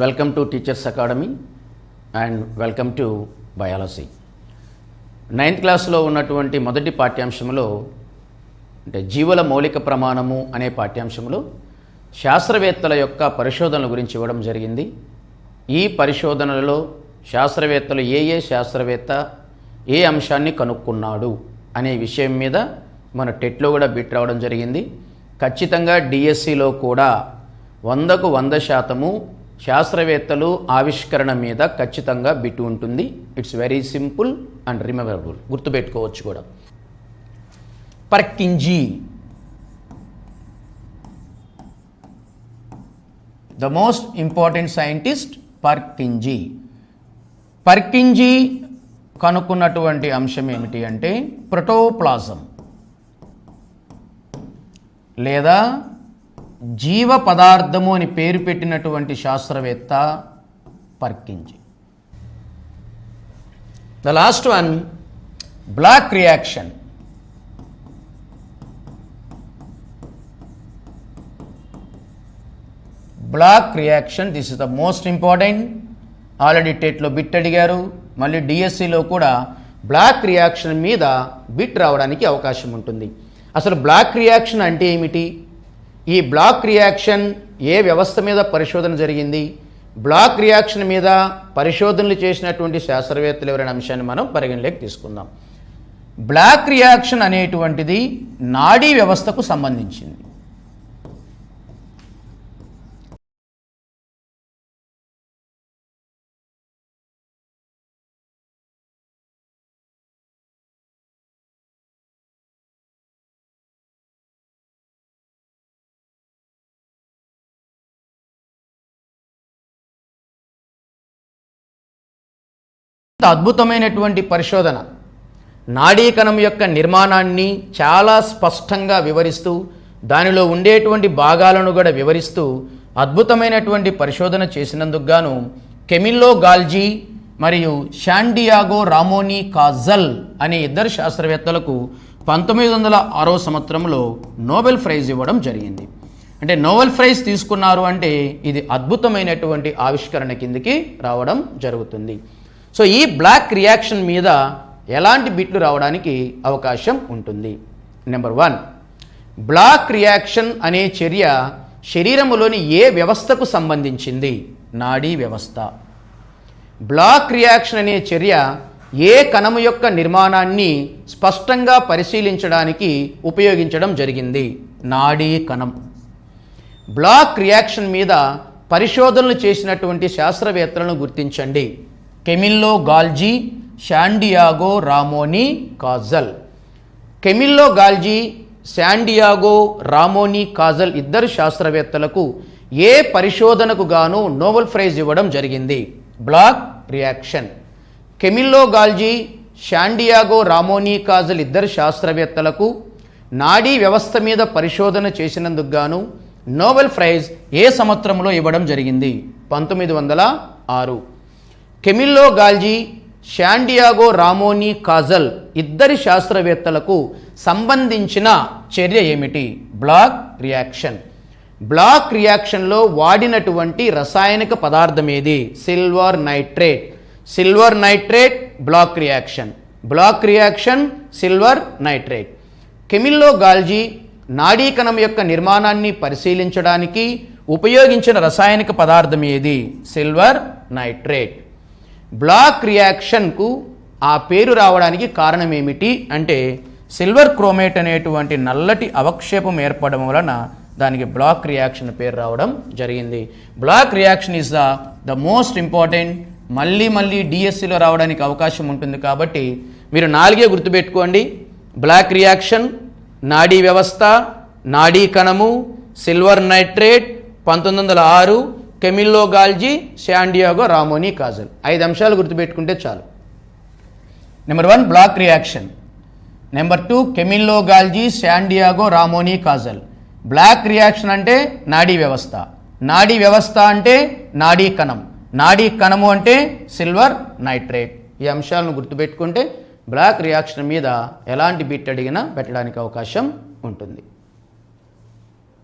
Welcome to teachers academy and welcome to biology. Ninth క్లాస్లో ఉన్నటువంటి మొదటి పాఠ్యాంశంలో అంటే జీవుల మౌలిక ప్రమాణము అనే పాఠ్యాంశంలో శాస్త్రవేత్తల యొక్క పరిశోధనల గురించి ఇవ్వడం జరిగింది. ఈ పరిశోధనలలో శాస్త్రవేత్తలు ఏ ఏ శాస్త్రవేత్త ఏ అంశాన్ని కనుక్కున్నాడు అనే విషయం మీద మన టెట్లో కూడా బిట్ రావడం జరిగింది. ఖచ్చితంగా డిఎస్సిలో కూడా వందకు వంద శాతము శాస్త్రవేత్తలు ఆవిష్కరణ మీద ఖచ్చితంగా బిట్టు ఉంటుంది. It's very simple and rememberable గుర్తుపెట్టుకోవచ్చు కూడా. Purkinje. The most important scientist Purkinje. Purkinje కనుక్కున్నటువంటి అంశం ఏమిటి అంటే ప్రోటోప్లాజం లేదా జీవ పదార్థము అని పేరు పెట్టినటువంటి శాస్త్రవేత్త Purkinje. The last one black reaction black reaction this is the most important already టెట్లో బిట్ అడిగారు. మళ్ళీ డిఎస్సిలో కూడా బ్లాక్ రియాక్షన్ మీద బిట్ రావడానికి అవకాశం ఉంటుంది. అసలు బ్లాక్ రియాక్షన్ అంటే ఏమిటి? ఈ బ్లాక్ రియాక్షన్ ఏ వ్యవస్థ మీద పరిశోధన జరిగింది? బ్లాక్ రియాక్షన్ మీద పరిశోధనలు చేసినటువంటి శాస్త్రవేత్తలు ఎవరైన అంశాన్ని మనం పరిగణలోకి తీసుకుందాం. బ్లాక్ రియాక్షన్ అనేటువంటిది నాడీ వ్యవస్థకు సంబంధించింది. అద్భుతమైనటువంటి పరిశోధన. నాడీకణం యొక్క నిర్మాణాన్ని చాలా స్పష్టంగా వివరిస్తూ దానిలో ఉండేటువంటి భాగాలను కూడా వివరిస్తూ అద్భుతమైనటువంటి పరిశోధన చేసినందుకు గాను కెమిల్లో గాల్జీ మరియు షాండియాగో రామోనీ కాజల్ అనే ఇద్దరు శాస్త్రవేత్తలకు పంతొమ్మిది వందల ఆరో సంవత్సరంలో నోబెల్ ప్రైజ్ ఇవ్వడం జరిగింది. అంటే నోబెల్ ప్రైజ్ తీసుకున్నారు అంటే ఇది అద్భుతమైనటువంటి ఆవిష్కరణ కిందికి రావడం జరుగుతుంది. సో ఈ బ్లాక్ రియాక్షన్ మీద ఎలాంటి బిట్లు రావడానికి అవకాశం ఉంటుంది? నెంబర్ వన్ బ్లాక్ రియాక్షన్ అనే చర్య శరీరములోని ఏ వ్యవస్థకు సంబంధించింది? నాడీ వ్యవస్థ. బ్లాక్ రియాక్షన్ అనే చర్య ఏ కణము యొక్క నిర్మాణాన్ని స్పష్టంగా పరిశీలించడానికి ఉపయోగించడం జరిగింది? నాడీ కణం. బ్లాక్ రియాక్షన్ మీద పరిశోధనలు చేసినటువంటి శాస్త్రవేత్తలను గుర్తించండి. Camillo Golgi Santiago Ramon y Cajal. Camillo Golgi Santiago Ramon y Cajal ఇద్దరు శాస్త్రవేత్తలకు ఏ పరిశోధనకు గాను నోబెల్ ప్రైజ్ ఇవ్వడం జరిగింది? Black reaction. Camillo Golgi Santiago Ramon y Cajal ఇద్దరు శాస్త్రవేత్తలకు నాడీ వ్యవస్థ మీద పరిశోధన చేసినందుకు గాను నోబెల్ ప్రైజ్ ఏ సంవత్సరంలో ఇవ్వడం జరిగింది? పంతొమ్మిది వందల ఆరు. కెమిల్లో గాల్జీ శాండియాగో రామోనీ కాజల్ ఇద్దరి శాస్త్రవేత్తలకు సంబంధించిన చర్య ఏమిటి? Black reaction. బ్లాక్ రియాక్షన్లో వాడినటువంటి రసాయనిక పదార్థం ఏది? Silver nitrate. Silver nitrate black reaction. Black reaction silver nitrate. Camillo Golgi నాడీకణం యొక్క నిర్మాణాన్ని పరిశీలించడానికి ఉపయోగించిన రసాయనిక పదార్థం ఏది? Silver nitrate. బ్లాక్ రియాక్షన్కు ఆ పేరు రావడానికి కారణం ఏమిటి అంటే సిల్వర్ క్రోమేట్ అనేటువంటి నల్లటి అవక్షేపం ఏర్పడడం వలన దానికి బ్లాక్ రియాక్షన్ పేరు రావడం జరిగింది. Black reaction is the the most important మళ్ళీ మళ్ళీ డిఎస్సిలో రావడానికి అవకాశం ఉంటుంది కాబట్టి మీరు నాలుగే గుర్తుపెట్టుకోండి. బ్లాక్ రియాక్షన్ నాడీ వ్యవస్థ నాడీ కణము సిల్వర్ నైట్రేట్ పంతొమ్మిది వందల ఆరు కెమిల్లో గాల్జీ శాండియాగో రామోనీ కాజల్. ఐదు అంశాలు గుర్తుపెట్టుకుంటే చాలు. Number one black reaction. Number two Camillo Golgi Santiago Ramon y Cajal. Black reaction అంటే నాడీ వ్యవస్థ. నాడీ వ్యవస్థ అంటే నాడీ కణం. నాడీ కణము అంటే సిల్వర్ నైట్రేట్. ఈ అంశాలను గుర్తుపెట్టుకుంటే బ్లాక్ రియాక్షన్ మీద ఎలాంటి బిట్ అడిగినా పెట్టడానికి అవకాశం ఉంటుంది.